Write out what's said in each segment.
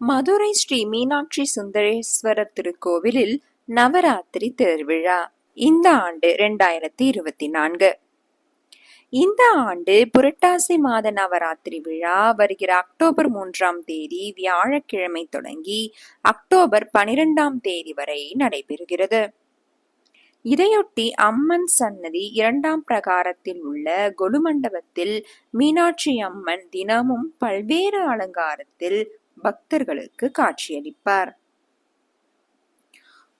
மதுரை ஸ்ரீ மீனாட்சி சுந்தரேஸ்வரர் திருக்கோவிலில் நவராத்திரி திருவிழா. இந்த ஆண்டு இரண்டாயிரத்தி இருபத்தி நான்கு. இந்த ஆண்டு புரட்டாசி மாத நவராத்திரி விழா வருகிற அக்டோபர் மூன்றாம் தேதி வியாழக்கிழமை தொடங்கி அக்டோபர் பனிரெண்டாம் தேதி வரை நடைபெறுகிறது. இதையொட்டி அம்மன் சன்னதி இரண்டாம் பிரகாரத்தில் உள்ள கொலுமண்டபத்தில் மீனாட்சி அம்மன் தினமும் பல்வேறு அலங்காரத்தில் பக்தர்களுக்கு காட்சியளிப்பார்.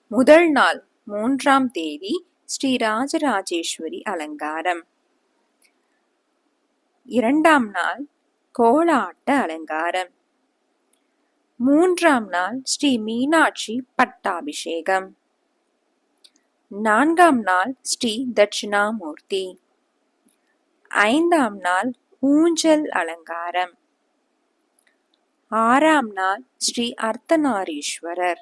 முதல் நாள் மூன்றாம் தேதி ஸ்ரீ ராஜராஜேஸ்வரி அலங்காரம். இரண்டாம் நாள் கோலாட்ட அலங்காரம். மூன்றாம் நாள் ஸ்ரீ மீனாட்சி பட்டாபிஷேகம். நான்காம் நாள் ஸ்ரீ தட்சிணாமூர்த்தி. ஐந்தாம் நாள் ஊஞ்சல் அலங்காரம். ஆறாம் நாள் ஸ்ரீ அர்த்தநாரீஸ்வரர்.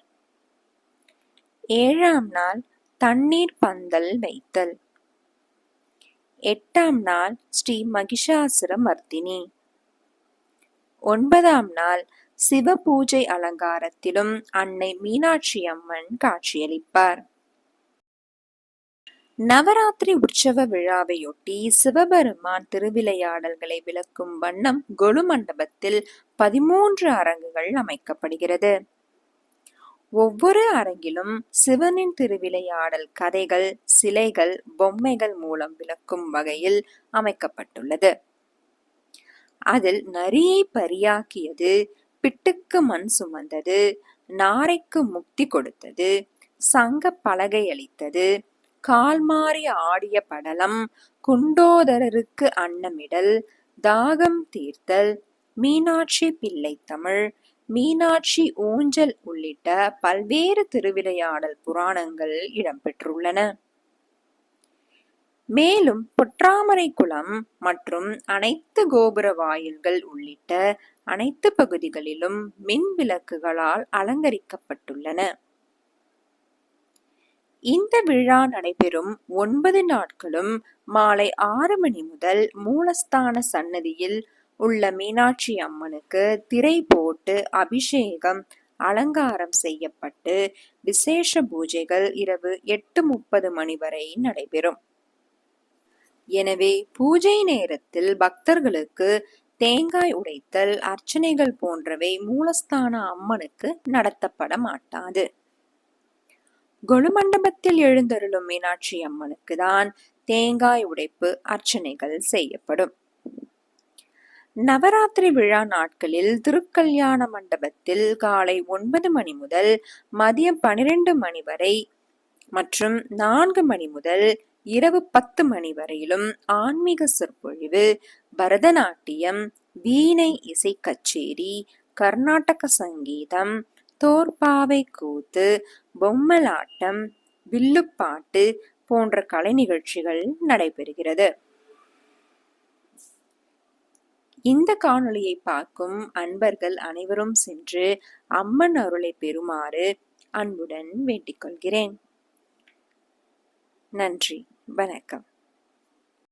ஏழாம் நாள் தண்ணீர் பந்தல் வைத்தல். எட்டாம் நாள் ஸ்ரீ மகிஷாசுரமர்த்தினி. ஒன்பதாம் நாள் சிவ பூஜை அலங்காரத்திலும் அன்னை மீனாட்சி அம்மன் காட்சியளிப்பார். நவராத்திரி உற்சவ விழாவையொட்டி சிவபெருமான் திருவிளையாடல்களை விளக்கும் வண்ணம் கொலு மண்டபத்தில் பதிமூன்று அரங்குகள் அமைக்கப்படுகிறது. ஒவ்வொரு அரங்கிலும் சிவனின் திருவிளையாடல் கதைகள் சிலைகள் பொம்மைகள் மூலம் விளக்கும் வகையில் அமைக்கப்பட்டுள்ளது. அதில் நரியை பரியாக்கியது பிட்டுக்கு மண் சுமந்தது நாரைக்கு முக்தி கொடுத்தது சங்க பலகை அளித்தது கால்மாறி ஆடிய படலம் குண்டோதரருக்கு அன்னமிடல் தாகம் தீர்த்தல் மீனாட்சி பிள்ளை தமிழ் மீனாட்சி ஊஞ்சல் உள்ளிட்ட பல்வேறு திருவிளையாடல் புராணங்கள் இடம்பெற்றுள்ளன. மேலும் பொற்றாமரை குளம் மற்றும் அனைத்து கோபுர வாயில்கள் உள்ளிட்ட அனைத்து பகுதிகளிலும் மின் விளக்குகளால் அலங்கரிக்கப்பட்டுள்ளன. இந்த விழா நடைபெறும் ஒன்பது நாட்களும் மாலை ஆறு மணி முதல் மூலஸ்தான சன்னதியில் உள்ள மீனாட்சி அம்மனுக்கு திரை போட்டு அபிஷேகம் அலங்காரம் செய்யப்பட்டு விசேஷ பூஜைகள் இரவு எட்டு முப்பது மணி வரை நடைபெறும். எனவே பூஜை நேரத்தில் பக்தர்களுக்கு தேங்காய் உடைத்தல் அர்ச்சனைகள் போன்றவை மூலஸ்தான அம்மனுக்கு நடத்தப்பட மாட்டாது. கொலுமண்டபத்தில் எழுந்தருளும் மீனாட்சி அம்மனுக்கு தான் தேங்காய் உடைப்பு அர்ச்சனைகள் செய்யப்படும். நவராத்திரி விழா நாட்களில் திருக்கல்யாண மண்டபத்தில் காலை ஒன்பது மணி முதல் மதியம் பனிரெண்டு மணி வரை மற்றும் நான்கு மணி முதல் இரவு பத்து மணி வரையிலும் ஆன்மீக சொற்பொழிவு பரதநாட்டியம் வீணை இசை கச்சேரி கர்நாடக சங்கீதம் தோற்பாவை கூத்து பொம்மலாட்டம் வில்லுப்பாட்டு போன்ற கலை நிகழ்ச்சிகள் நடைபெறுகிறது. இந்த காணொளியை பார்க்கும் அன்பர்கள் அனைவரும் சென்று அம்மன் அருளை பெறுமாறு அன்புடன் வேண்டிக் கொள்கிறேன். நன்றி. வணக்கம்.